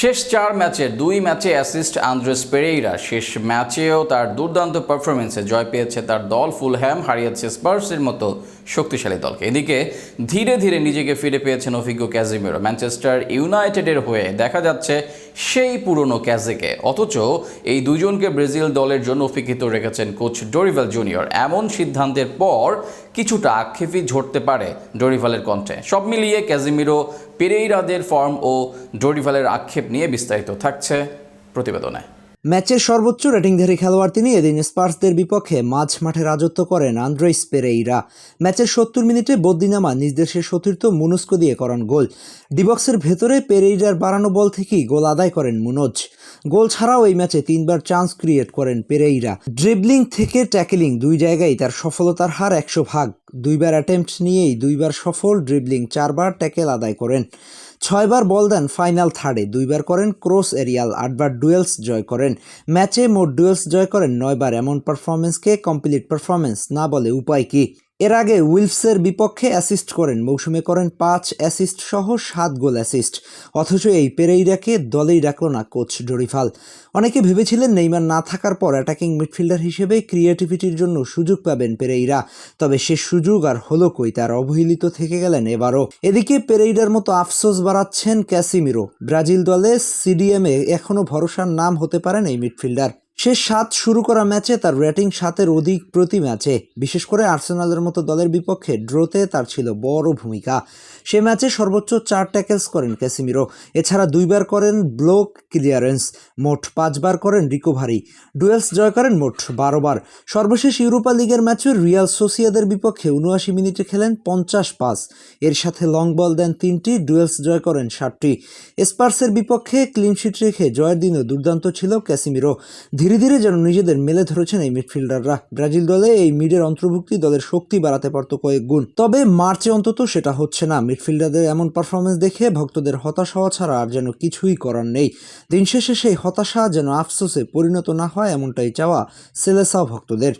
শেষ চার ম্যাচের দুই ম্যাচে অ্যাসিস্ট আন্দ্রেস পেরেইরা। শেষ ম্যাচেও তার দুর্দান্ত পারফরমেন্সে জয় পেয়েছে তার দল, ফুলহ্যাম, হারিয়েছে স্পার্সের মতো শক্তিশালী দলকে। এদিকে ধীরে ধীরে নিজেকে ফিরে পেয়েছেন অভিজ্ঞ ক্যাজিমিরো। ম্যানচেস্টার ইউনাইটেডের হয়ে দেখা যাচ্ছে সেই পুরনো ক্যাজেকে। অথচ এই দুজনকে ব্রাজিল দলের জন্য অপেক্ষিত রেখেছেন কোচ ডোরিভাল জুনিয়র। এমন সিদ্ধান্তের পর কিছুটা আক্ষেপই ঝরতে পারে ডোরিভালের কণ্ঠে। সব মিলিয়ে ক্যাজিমিরো পেরেইরাদের ফর্ম ও ডোরিভালের আক্ষেপ নিয়ে বিস্তারিত থাকছে প্রতিবেদনে। ম্যাচের সর্বোচ্চ রেটিংধারী খেলোয়াড় তিনি এদিন স্পার্সদের বিপক্ষে মাঝ মাঠে রাজত্ব করেন আন্দ্রেস পেরেইরা। ম্যাচের সত্তর মিনিটে বদ্দিনামা নিজ দেশের সতীর্থ মুনুস্কো দিয়ে করান গোল। ডিবক্সের ভেতরে পেরেইরার বাড়ানো বল থেকেই গোল আদায় করেন মুনোজ। গোল ছাড়াও এই ম্যাচে তিনবার চান্স ক্রিয়েট করেন পেরেইরা। ড্রিবলিং থেকে ট্যাকেলিং দুই জায়গায় তার সফলতার হার একশো ভাগ। দুইবার অ্যাটেম্পট নিয়েই দুইবার সফল ড্রিবলিং, চারবার ট্যাকেল আদায় করেন। ছয়বার বল দেন ফাইনাল থার্ডে, দুইবার করেন ক্রস এরিয়াল, আটবার ডুয়েলস জয় করেন। ম্যাচে মোট ডুয়েলস জয় করেন নয়বার, এমন পারফরমেন্সকে কমপ্লিট পারফরমেন্স না বলে উপায় কি? এর আগে উইলফসের বিপক্ষে অ্যাসিস্ট করেন, মৌসুমে করেন পাঁচ অ্যাসিস্ট সহ সাত গোল অ্যাসিস্ট। অথচ এই পেরেইরাকে দলেই রাখল না কোচ ডরিফাল অনেকে ভেবেছিলেন নেইমার না থাকার পর অ্যাটাকিং মিডফিল্ডার হিসেবে ক্রিয়েটিভিটির জন্য সুযোগ পাবেন পেরেইরা। তবে সে সুযোগ আর হলো কই, তার অবহেলিত থেকে গেলেন এবারও। এদিকে পেরেইরার মতো আফসোস বাড়াচ্ছেন ক্যাসিমিরো। ব্রাজিল দলে সিডিএমে এখনও ভরসার নাম হতে পারেন এই মিডফিল্ডার। সে সাত শুরু করা ম্যাচে তার রেটিং সাতের অধিক প্রতি ম্যাচে। বিশেষ করে আর্সেনালের মতো দলের বিপক্ষে ড্রোতে তার ছিল বড় ভূমিকা। সে ম্যাচে সর্বোচ্চ চার ট্যাকেলস করেন ক্যাসিমিরো। এছাড়া দুইবার করেন ব্লক ক্লিয়ারেন্স, মোট পাঁচবার করেন রিকোভারি। ডুয়েলস জয় করেন মোট বারো বার। সর্বশেষ ইউরোপা লিগের ম্যাচে রিয়াল সোসিয়াদের বিপক্ষে উনআশি মিনিটে খেলেন পঞ্চাশ পাস। এর সাথে লং বল দেন তিনটি, ডুয়েলস জয় করেন ষাটটি। স্পার্সের বিপক্ষে ক্লিনশিট রেখে জয়ের দিনও দুর্দান্ত ছিল ক্যাসিমিরো। ধীরে ধীরে যেন নিজেদের মেলে ধরেছেন এই মিডফিল্ডাররা। ব্রাজিল দলে এই মিডের অন্তর্ভুক্তি দলের শক্তি বাড়াতে পারত কয়েক গুণ। তবে মার্চে অন্তত সেটা হচ্ছে না। মিডফিল্ডারদের এমন পারফরমেন্স দেখে ভক্তদের হতাশ হওয়া ছাড়া আর যেন কিছুই করার নেই। দিন শেষে সেই হতাশা যেন আফসোসে পরিণত না হয় এমনটাই চাওয়া সেলেসাও ভক্তদের।